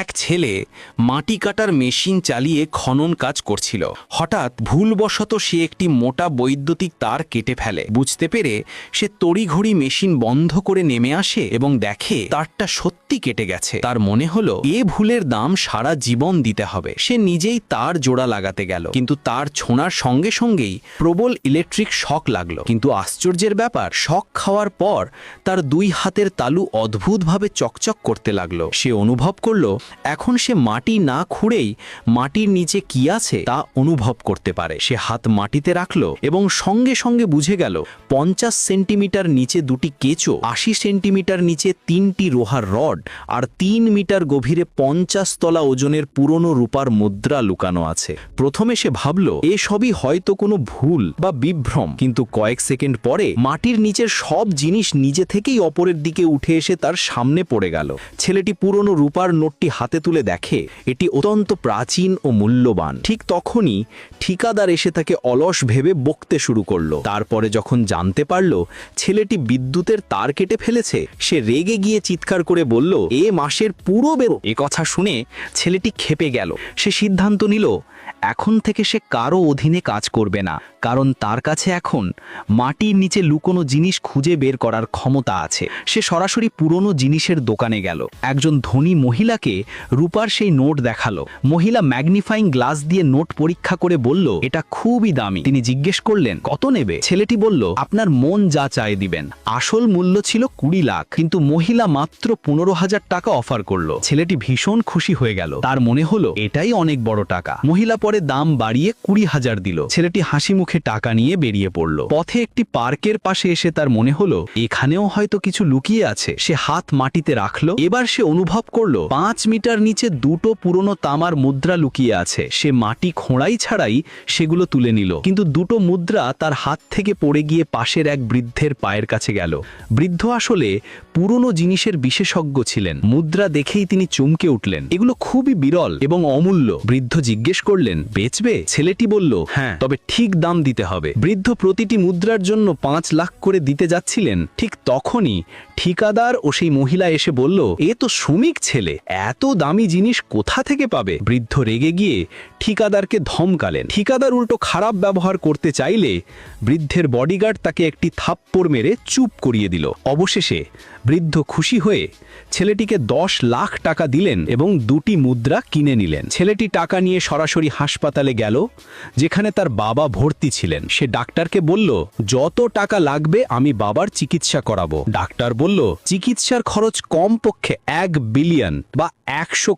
এক ছেলে মাটি কাটার মেশিন চালিয়ে খনন কাজ করছিল। হঠাৎ ভুলবশত সে একটি মোটা বৈদ্যুতিক তার কেটে ফেলে। বুঝতে পেরে সে তড়িঘড়ি মেশিন বন্ধ করে নেমে আসে এবং দেখে তারটা সত্যি কেটে গেছে। তার মনে হলো, এ ভুলের দাম সারা জীবন দিতে হবে। সে নিজেই তার জোড়া লাগাতে গেল। কিন্তু তার ছোঁড়ার সঙ্গে সঙ্গেই প্রবল ইলেকট্রিক শক লাগল। কিন্তু আশ্চর্যের ব্যাপার, শক খাওয়ার পর তার দুই হাতের তালু অদ্ভুতভাবে চকচক করতে লাগল। সে অনুভব করল এখন সে মাটি না খুঁড়েই মাটির নিচে কি আছে তা অনুভব করতে পারে। সে হাত মাটিতে রাখল এবং সঙ্গে সঙ্গে বুঝে গেল, পঞ্চাশ সেন্টিমিটার নিচে দুটি কেঁচো, আশি সেন্টিমিটার নিচে তিনটি লোহার রড আর তিন মিটার গভীরে পঞ্চাশ তলা ওজনের পুরনো রূপার মুদ্রা লুকানো আছে। প্রথমে সে ভাবল, এ সবই হয়তো কোনো ভুল বা বিভ্রম। কিন্তু কয়েক সেকেন্ড পরে মাটির নিচের সব জিনিস নিজে থেকেই অপরের দিকে উঠে এসে তার সামনে পড়ে গেল। ছেলেটি পুরনো রূপার নোটটি হাতে তুলে দেখে, এটি অত্যন্ত প্রাচীন ও মূল্যবান। ঠিক তখনই ঠিকাদার এসে তাকে অলস ভেবে বকতে শুরু করল। তারপরে যখন জানতে পারল ছেলেটি বিদ্যুতের তার কেটে ফেলেছে, সে রেগে গিয়ে চিৎকার করে বলল, এ মাসের পুরো বেরো এ কথা শুনে ছেলেটি খেপে গেল। সে সিদ্ধান্ত নিল, এখন থেকে সে কারও অধীনে কাজ করবে না, কারণ তার কাছে এখন মাটির নিচে লুকোনো জিনিস খুঁজে বের করার ক্ষমতা আছে। সে সরাসরি পুরনো জিনিসের দোকানে গেল। একজন ধনী মহিলাকে রূপার সেই নোট দেখাল। মহিলা ম্যাগনিফাইং গ্লাস দিয়ে নোট পরীক্ষা করে বলল, এটা খুবই দামি। তিনি জিজ্ঞেস করলেন, কত নেবে? ছেলেটি বলল, আপনার মন যা চায় দিবেন। আসল মূল্য ছিল কুড়ি লাখ, কিন্তু মহিলা মাত্র পনেরো হাজার টাকা অফার করল। ছেলেটি ভীষণ খুশি হয়ে গেল। তার মনে হলো, এটাই অনেক বড় টাকা। মহিলা পরে দাম বাড়িয়ে কুড়ি হাজার দিল। ছেলেটি হাসি মুখে টাকা নিয়ে বেরিয়ে পড়ল। পথে একটি পার্কের পাশে এসে তার মনে হলো, এখানেও হয়তো কিছু লুকিয়ে আছে। সে হাত মাটিতে রাখল। এবার সে অনুভব করল, পাঁচ মিটার নিচে দুটো পুরনো তামার মুদ্রা লুকিয়ে আছে। সে মাটি খোঁড়াই ছাড়াই সেগুলো তুলে নিল। কিন্তু দুটো মুদ্রা তার হাত থেকে পড়ে গিয়ে পাশের এক বৃদ্ধের পায়ের কাছে গেল। বৃদ্ধ আসলে পুরনো জিনিসের বিশেষজ্ঞ ছিলেন। মুদ্রা দেখেই তিনি চমকে উঠলেন। এগুলো খুবই বিরল এবং অমূল্য। বৃদ্ধ জিজ্ঞেস করলেন, বেচবে? ছেলেটি বলল হ্যাঁ তবে ঠিক দাম দিতে হবে। বৃদ্ধ প্রতিটি মুদ্রার জন্য পাঁচ লাখ করে দিতে যাচ্ছিলেন। ঠিক তখনই ঠিকাদার ও সেই মহিলা এসে বলল, এ তো শ্রমিক ছেলে। এত দামি জিনিস কোথা থেকে পাবে? বৃদ্ধ রেগে গিয়ে ঠিকাদারকে ধমকালেন। ঠিকাদার উল্টো খারাপ ব্যবহার করতে চাইলে বৃদ্ধের বডিগার্ড তাকে একটি থাপ্পড় মেরে চুপ করিয়ে দিল। অবশেষে বৃদ্ধ খুশি হয়ে ছেলেটিকে দশ লাখ টাকা দিলেন এবং দুটি মুদ্রা কিনে নিলেন। ছেলেটি টাকা নিয়ে সরাসরি হাসপাতালে গেল, যেখানে তার বাবা ভর্তি ছিলেন। সে ডাক্তারকে বলল, যত টাকা লাগবে আমি বাবার চিকিৎসা করাবো। ডাক্তার বলল, চিকিৎসার খরচ কমপক্ষে এক বিলিয়ন বা একশো